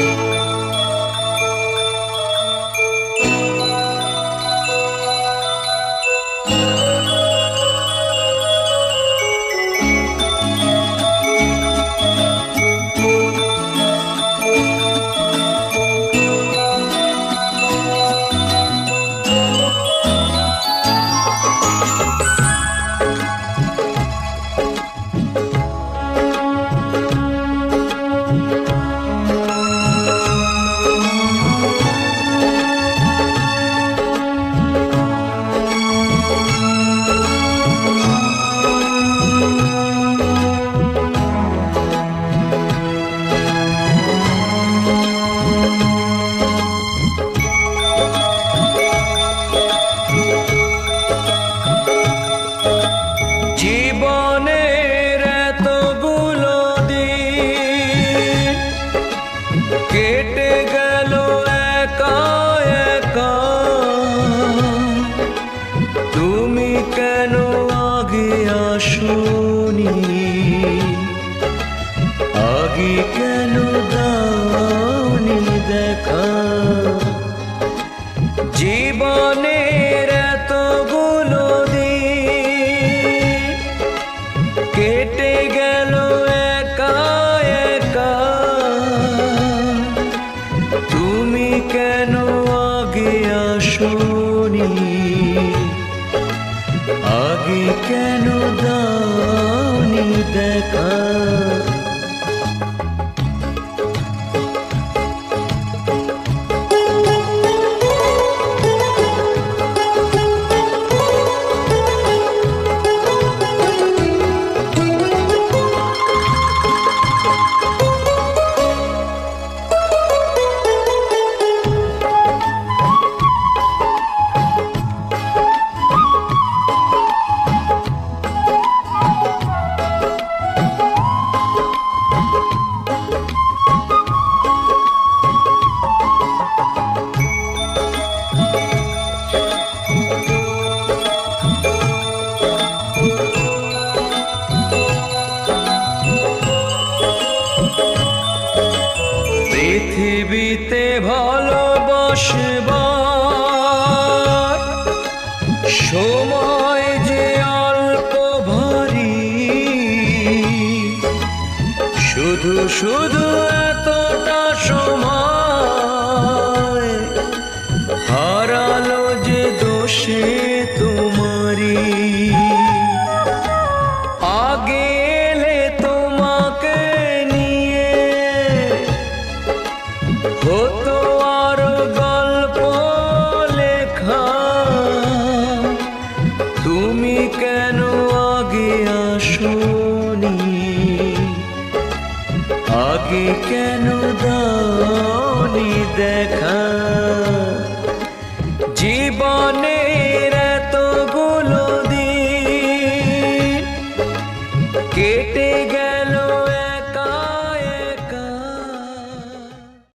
জীবনের আগে কেন দাওনি দেখা? জীবনের এতগুলো কেটে গেল তুমি কেন আগে আগে কেন দাওনি পৃথিবীতে ভালোবাসব সময় যে অল্প ভারী শুধু শুধু এতটা সময় আগে কেন দানি দেখা? জীবনের এতগুলো দিন কেটে গেল